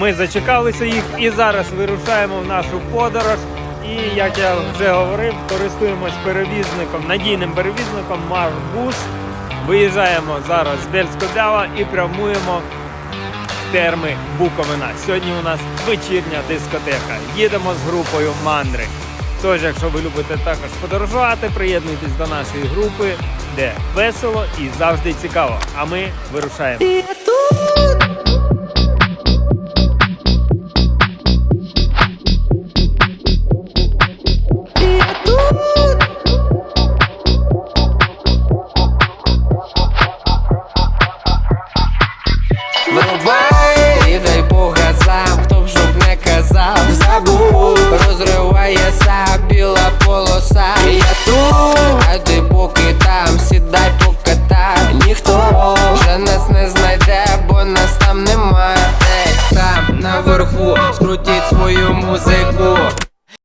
Ми зачекалися їх і зараз вирушаємо в нашу подорож. І як я вже говорив, користуємось перевізником, надійним перевізником Марбус. Виїжджаємо зараз з Бельськодава і прямуємо в терми Буковина. Сьогодні у нас вечірня дискотека. Їдемо з групою Мандри. Тож, якщо ви любите також подорожувати, приєднуйтесь до нашої групи, де весело і завжди цікаво. А ми вирушаємо. Врубай і дай по газам, хто б щоб не казав, забув, розривається біла полоса. Я тут, а ти поки там, сідай покатай Ніхто вже нас не знайде, бо нас там немає. Ей, там наверху, скрутіть свою музику,